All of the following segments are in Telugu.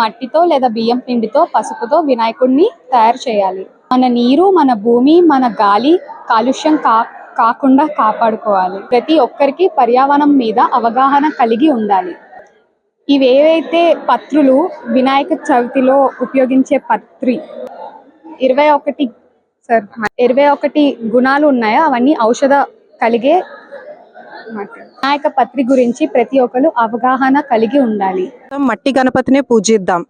మట్టితో లేదా బియ్యం పిండితో పసుపుతో వినాయకుడిని తయారు చేయాలి. మన నీరు మన భూమి మన గాలి కాలుష్యం కా కాకుండా కాపాడుకోవాలి. ప్రతి ఒక్కరికి పర్యావరణం మీద అవగాహన కలిగి ఉండాలి. ఇవి ఏవైతే పత్రులు వినాయక చవితిలో ఉపయోగించే పత్రి ఇరవై ఒకటి సార్ ఇరవై ఒకటి గుణాలు ఉన్నాయో అవన్నీ ఔషధ కలిగే వినాయక పత్రి గురించి ప్రతి ఒక్కరు అవగాహన కలిగి ఉండాలి. మట్టి గణపతినే పూజిద్దాం.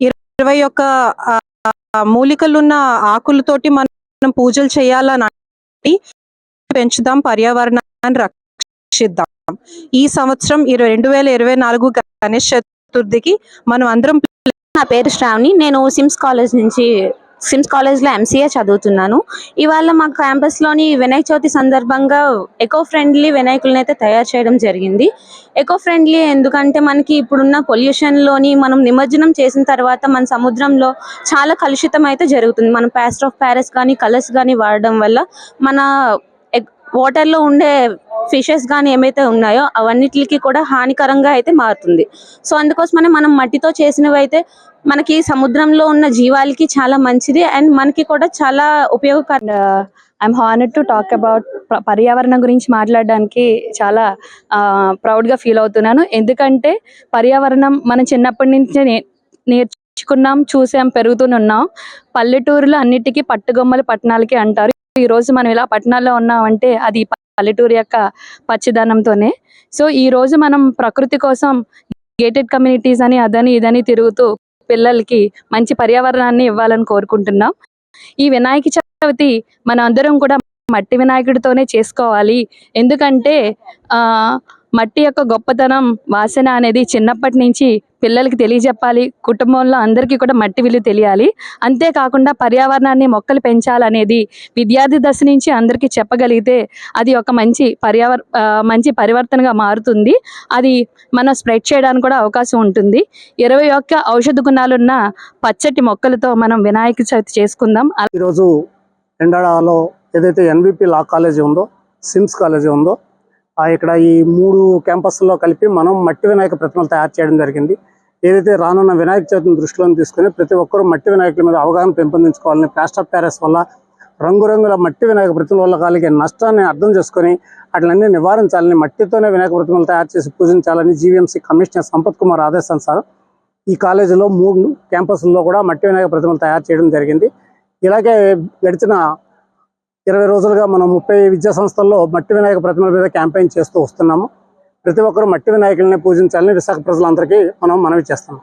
ఇరవై ఒక్క మూలికలున్న ఆకులతోటి మనం పూజలు చేయాలని పెంచుదాం పర్యావరణాన్ని రక్షిద్దాం. ఈ సంవత్సరం ఇరవై రెండు వేల ఇరవై నాలుగు గణేష్ చతుర్థికి మనం అందరం నా పేరు శ్రావణి నేను సిమ్స్ కాలేజ్ నుంచి సిమ్స్ కాలేజ్లో ఎంసీఏ చదువుతున్నాను. ఇవాళ మా క్యాంపస్లోని వినాయక చవితి సందర్భంగా ఎకో ఫ్రెండ్లీ వినాయకులను అయితే తయారు చేయడం జరిగింది. ఎకో ఫ్రెండ్లీ ఎందుకంటే మనకి ఇప్పుడున్న పొల్యూషన్లోని మనం నిమజ్జనం చేసిన తర్వాత మన సముద్రంలో చాలా కలుషితం అయితే జరుగుతుంది. మనం ప్యాస్ట్ ఆఫ్ ప్యారెస్ కానీ కలర్స్ కానీ వాడడం వల్ల మన e- వాటర్లో ఉండే ఫిషెస్ కానీ ఏమైతే ఉన్నాయో అవన్నిటికి కూడా హానికరంగా అయితే మారుతుంది. సో అందుకోసమనే మనం మట్టితో చేసినవి అయితే మనకి సముద్రంలో ఉన్న జీవాలకి చాలా మంచిది అండ్ మనకి కూడా చాలా ఉపయోగకరం I'm honour to talk about పర్యావరణం గురించి మాట్లాడడానికి చాలా uh, ప్రౌడ్గా ఫీల్ అవుతున్నాను. ఎందుకంటే పర్యావరణం మనం చిన్నప్పటి నుంచే నేర్చుకున్నాం చూసాం పెరుగుతూనున్నాం పల్లెటూరులో అన్నిటికీ పట్టుగొమ్మలు పట్టణాలకి అంటారు. ఈ రోజు మనం ఇలా పట్టణాల్లో ఉన్నామంటే అది పల్లెటూరు యొక్క పచ్చిదనంతోనే. సో ఈ రోజు మనం ప్రకృతి కోసం గేటెడ్ కమ్యూనిటీస్ అని అదని ఇదని తిరుగుతూ పిల్లలకి మంచి పర్యావరణాన్ని ఇవ్వాలని కోరుకుంటున్నాం. ఈ వినాయక చవితి మన అందరం కూడా మట్టి వినాయకుడితోనే చేసుకోవాలి. ఎందుకంటే ఆ మట్టి యొక్క గొప్పతనం వాసన అనేది చిన్నప్పటి నుంచి పిల్లలకి తెలియజెప్పాలి. కుటుంబంలో అందరికీ కూడా మట్టి విలువ తెలియాలి. అంతేకాకుండా పర్యావరణాన్ని మొక్కలు పెంచాలనేది విద్యార్థి దశ నుంచి అందరికీ చెప్పగలిగితే అది ఒక మంచి పర్యావర మంచి పరివర్తనగా మారుతుంది. అది మనం స్ప్రెడ్ చేయడానికి కూడా అవకాశం ఉంటుంది. ఇరవై ఒక్క ఔషధ గుణాలున్న పచ్చటి మొక్కలతో మనం వినాయక చవితి చేసుకుందాం. ఈరోజు ఎండాడలో ఏదైతే ఎన్విపి లా కాలేజీ ఉందో సిమ్స్ కాలేజీ ఉందో ఇక్కడ ఈ మూడు క్యాంపస్లో కలిపి మనం మట్టి వినాయక ప్రతిమలు తయారు చేయడం జరిగింది. ఏదైతే రానున్న వినాయక చవితిని దృష్టిలో తీసుకుని ప్రతి ఒక్కరూ మట్టి వినాయకుల మీద అవగాహన పెంపొందించుకోవాలని ప్లాస్టర్ ప్యారెస్ వల్ల రంగురంగుల మట్టి వినాయక ప్రతిమల వల్ల కలిగే నష్టాన్ని అర్థం చేసుకొని అట్లన్నీ నివారించాలని మట్టితోనే వినాయక ప్రతిమలు తయారు చేసి పూజించాలని జీవీఎంసీ కమిషనర్ సంపత్ కుమార్ ఆదేశానుసారం ఈ కాలేజీలో మూడు క్యాంపస్ల్లో కూడా మట్టి వినాయక ప్రతిమలు తయారు చేయడం జరిగింది. ఇలాగే గడిచిన ఇరవై రోజులుగా మనం ముప్పై విద్యా సంస్థల్లో మట్టి వినాయక ప్రతిమల మీద క్యాంపెయిన్ చేస్తూ వస్తున్నాము. ప్రతి ఒక్కరూ మట్టి వినాయకుల్ని పూజించాలని విశాఖ ప్రజలందరికీ మనం మనవి చేస్తున్నాం.